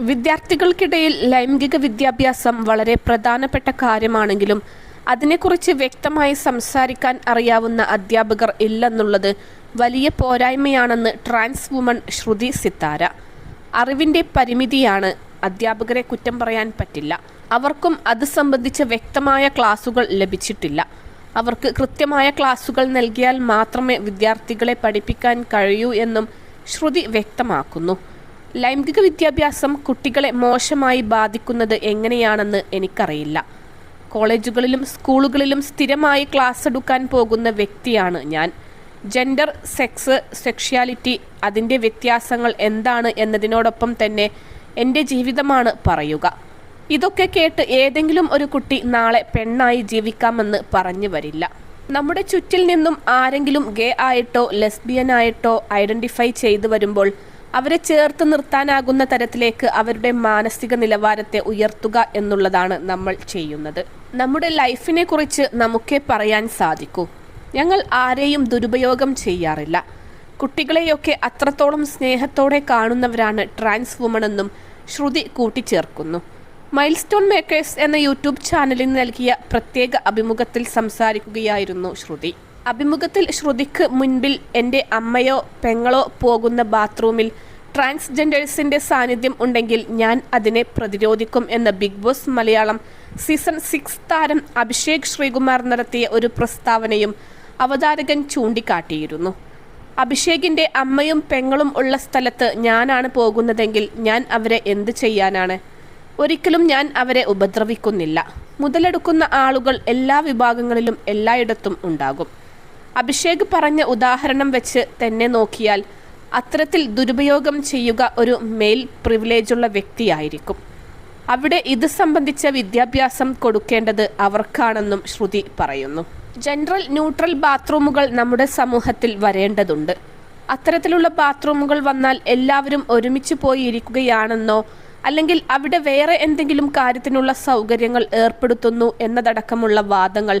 വിദ്യാർത്ഥികൾക്കിടയിൽ ലൈംഗിക വിദ്യാഭ്യാസം വളരെ പ്രധാനപ്പെട്ട കാര്യമാണെങ്കിലും അതിനെക്കുറിച്ച് വ്യക്തമായി സംസാരിക്കാൻ അറിയാവുന്ന അധ്യാപകർ ഇല്ലെന്നുള്ളത് വലിയ പോരായ്മയാണെന്ന് ട്രാൻസ് വുമൺ ശ്രുതി സിത്താര. അറിവിന്റെ പരിമിതിയാണ് അധ്യാപകരെ കുറ്റം പറയാൻ പറ്റില്ല. അവർക്കും അത് സംബന്ധിച്ച വ്യക്തമായ ക്ലാസുകൾ ലഭിച്ചിട്ടില്ല. അവർക്ക് കൃത്യമായ ക്ലാസുകൾ നൽകിയാൽ മാത്രമേ വിദ്യാർത്ഥികളെ പഠിപ്പിക്കാൻ കഴിയൂ എന്നും ശ്രുതി വ്യക്തമാക്കുന്നു. ലൈംഗിക വിദ്യാഭ്യാസം കുട്ടികളെ മോശമായി ബാധിക്കുന്നത് എങ്ങനെയാണെന്ന് എനിക്കറിയില്ല. കോളേജുകളിലും സ്കൂളുകളിലും സ്ഥിരമായി ക്ലാസ് എടുക്കാൻ പോകുന്ന വ്യക്തിയാണ് ഞാൻ. ജെൻഡർ സെക്സ് സെക്ഷ്യാലിറ്റി അതിന്റെ വ്യത്യാസങ്ങൾ എന്താണ് എന്നതിനോടൊപ്പം തന്നെ എന്റെ ജീവിതമാണ് പറയുക. ഇതൊക്കെ കേട്ട് ഏതെങ്കിലും ഒരു കുട്ടി നാളെ പെണ്ണായി ജീവിക്കാമെന്ന് പറഞ്ഞു വരില്ല. നമ്മുടെ ചുറ്റിൽ നിന്നും ആരെങ്കിലും ഗേ ആയിട്ടോ ലെസ്ബിയൻ ആയിട്ടോ ഐഡന്റിഫൈ ചെയ്തു വരുമ്പോൾ അവരെ ചേർത്ത് നിർത്താനാകുന്ന തരത്തിലേക്ക് അവരുടെ മാനസിക നിലവാരത്തെ ഉയർത്തുക എന്നുള്ളതാണ് നമ്മൾ ചെയ്യുന്നത്. നമ്മുടെ ലൈഫിനെ കുറിച്ച് നമുക്കേ പറയാൻ സാധിക്കൂ. ഞങ്ങൾ ആരെയും ദുരുപയോഗം ചെയ്യാറില്ല. കുട്ടികളെയൊക്കെ അത്രത്തോളം സ്നേഹത്തോടെ കാണുന്നവരാണ് ട്രാൻസ് വുമൺ എന്നും ശ്രുതി കൂട്ടിച്ചേർക്കുന്നു. മൈൽ സ്റ്റോൺ മേക്കേഴ്സ് എന്ന യൂട്യൂബ് ചാനലിന് നൽകിയ പ്രത്യേക അഭിമുഖത്തിൽ സംസാരിക്കുകയായിരുന്നു ശ്രുതി. അഭിമുഖത്തിൽ ശ്രുതിക്ക് മുൻപിൽ എന്റെ അമ്മയോ പെങ്ങളോ പോകുന്ന ബാത്റൂമിൽ ട്രാൻസ്ജെൻഡേഴ്സിന്റെ സാന്നിധ്യം ഉണ്ടെങ്കിൽ ഞാൻ അതിനെ പ്രതിരോധിക്കും എന്ന Bigg Boss Malayalam season six താരം അഭിഷേക് ശ്രീകുമാർ നടത്തിയ ഒരു പ്രസ്താവനയും അവതാരകൻ ചൂണ്ടിക്കാട്ടിയിരുന്നു. അഭിഷേകിന്റെ അമ്മയും പെങ്ങളും ഉള്ള സ്ഥലത്ത് ഞാനാണ് പോകുന്നതെങ്കിൽ ഞാൻ അവരെ എന്ത് ചെയ്യാനാണ്? ഒരിക്കലും ഞാൻ അവരെ ഉപദ്രവിക്കുന്നില്ല. മുതലെടുക്കുന്ന ആളുകൾ എല്ലാ വിഭാഗങ്ങളിലും എല്ലായിടത്തും ഉണ്ടാകും. അഭിഷേക് പറഞ്ഞ ഉദാഹരണം വെച്ച് തന്നെ നോക്കിയാൽ അത്തരത്തിൽ ദുരുപയോഗം ചെയ്യുക ഒരു മെയിൽ പ്രിവിലേജുള്ള വ്യക്തിയായിരിക്കും. അവിടെ ഇത് സംബന്ധിച്ച വിദ്യാഭ്യാസം കൊടുക്കേണ്ടത് അവർക്കാണെന്നും ശ്രുതി പറയുന്നു. ജനറൽ ന്യൂട്രൽ ബാത്റൂമുകൾ നമ്മുടെ സമൂഹത്തിൽ വരേണ്ടതുണ്ട്. അത്തരത്തിലുള്ള ബാത്റൂമുകൾ വന്നാൽ എല്ലാവരും ഒരുമിച്ച് പോയി ഇരിക്കുകയാണെന്നോ അല്ലെങ്കിൽ അവിടെ വേറെ എന്തെങ്കിലും കാര്യത്തിനുള്ള സൗകര്യങ്ങൾ ഏർപ്പെടുത്തുന്നു എന്നതടക്കമുള്ള വാദങ്ങൾ